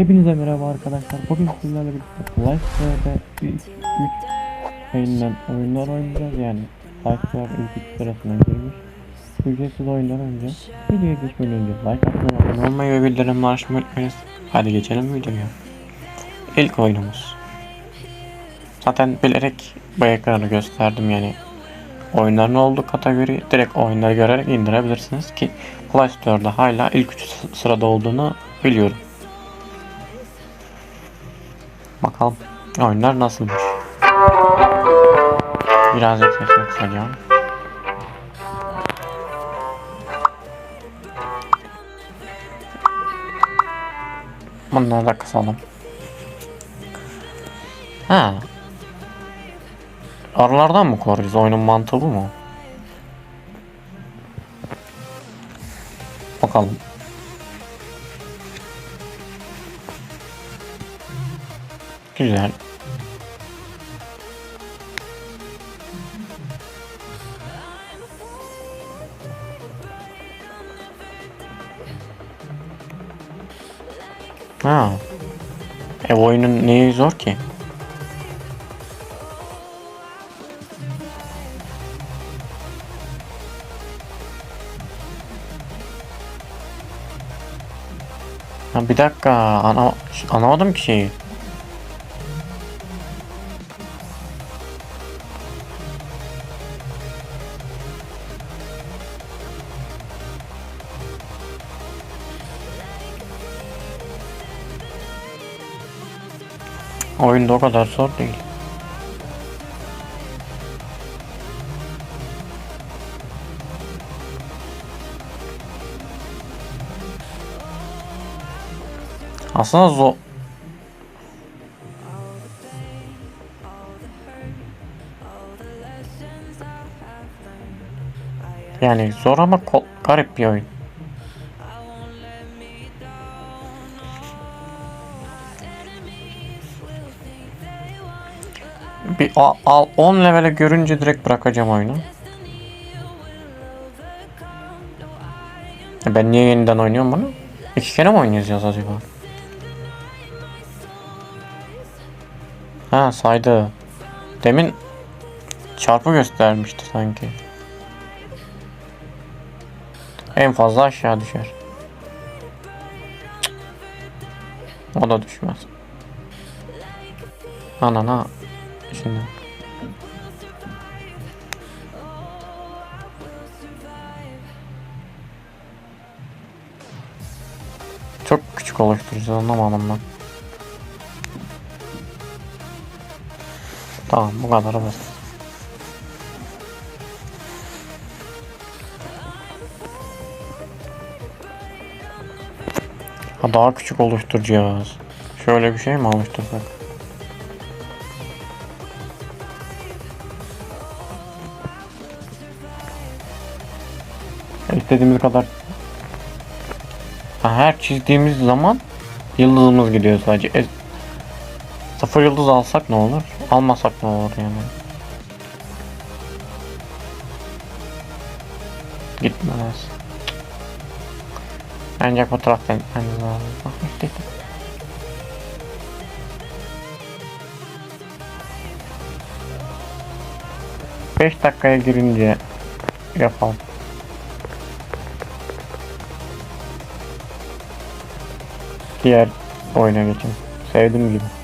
Hepinize merhaba arkadaşlar. Bugün sizlerle birlikte Life'de ilk 3 yayından oyunlar oynayacağız. Yani Life'lar ilk 3 sırasına girmiş. Ücretsiz oyunlar oynayacağız. Videoya geçmeden önce like atmayı, abone olmayı ve bildirimleri açmayı unutmayınız. Hadi geçelim videoya. İlk oyunumuz. Zaten bilerek bu ekranı gösterdim yani. Oyunların olduğu kategori direkt oyunları görerek indirebilirsiniz ki Play Store'da hala ilk 3 sırada olduğunu biliyorum. Bakalım oyunlar nasılmış. Biraz sesini kısacağım. Bunları da kısalım. Ha. Arılardan mı koruyacağız? Oyunun mantığı bu mu? Bakalım. Güzel. Ha. E oyunun neyi zor ki? Ha bir dakika ana anlamadım ki şeyi. Oyunda o kadar zor değil. Aslında zor. Yani zor ama garip bir oyun. Bir al, al 10 levele görünce direkt bırakacağım oyunu. E Ben niye yeniden oynuyorum bunu? İki kere mi oynayacağız acaba? Ha saydı. Demin çarpı göstermişti sanki. En fazla aşağı düşer. Cık. O da düşmez. Anana. Şimdi. Çok küçük oluşturacağız anlamadım ben. Tamam bu kadar basit. Ha daha küçük oluşturacağız. Şöyle bir şey mi oluştursak? İstediğimiz kadar her çizdiğimiz zaman yıldızımız gidiyor sadece. E, sıfır yıldız alsak ne olur? Almasak ne olur yani? Gitmez. Ancak bu taraftan gitmemiz lazım. Bak işte. 5 dakikaya girince yapalım. Diğer oyuna geçelim. Sevdim gibi.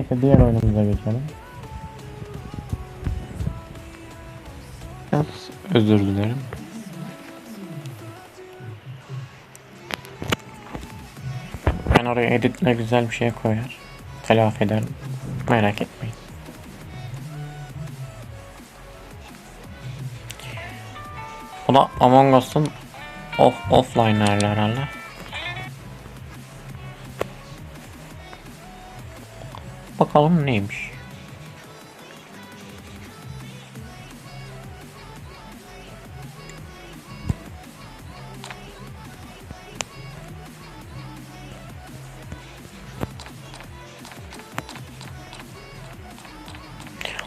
Neyse diğer oyunumuza geçelim. Biraz özür dilerim. Ben oraya editle güzel bir şey koyar. Telafi ederim. Merak etmeyin. Bu da Among Us'ın off offline'larla herhalde. Bakalım neymiş.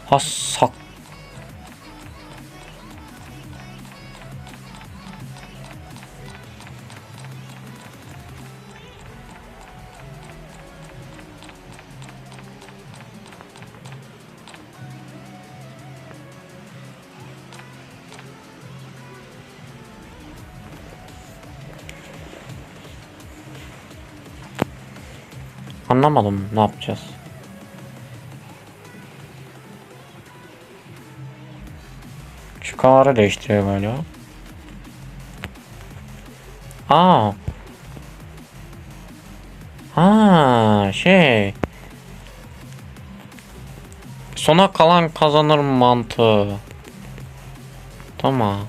Ha sak. Anlamadım ne yapacağız. Kamerayı değiştiriyor galiba. Aa. Ha şey. Sona kalan kazanır mantığı. Tamam.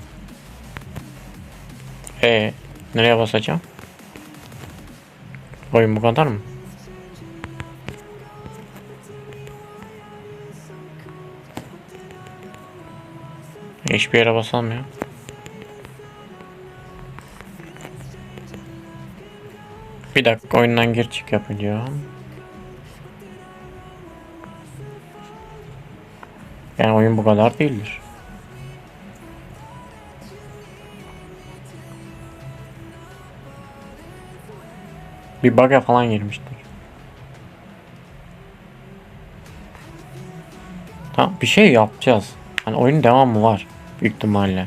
E nereye basacağım? Oyun bu kadar mı? Hiçbir yere basamıyor. Bir dakika oyundan gir çık yapacağım. Yani oyun bu kadar değildir. Bir bug'a falan girmiştir. Tamam bir şey yapacağız. Hani oyunun devamı var. Büyük ihtimalle.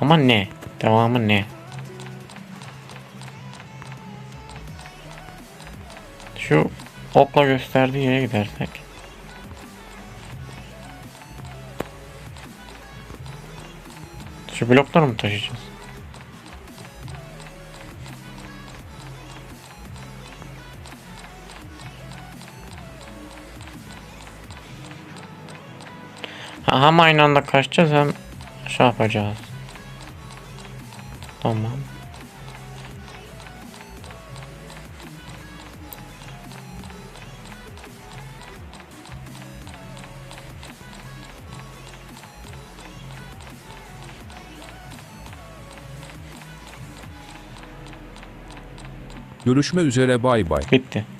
Ama ne? Devamı ne? Şu okla gösterdiği yere gidersek. Şu blokları mı taşıyacağız? Ha, hem aynı anda kaçacağız hem şey yapacağız. Tamam. Görüşme üzere bay bay. Bitti.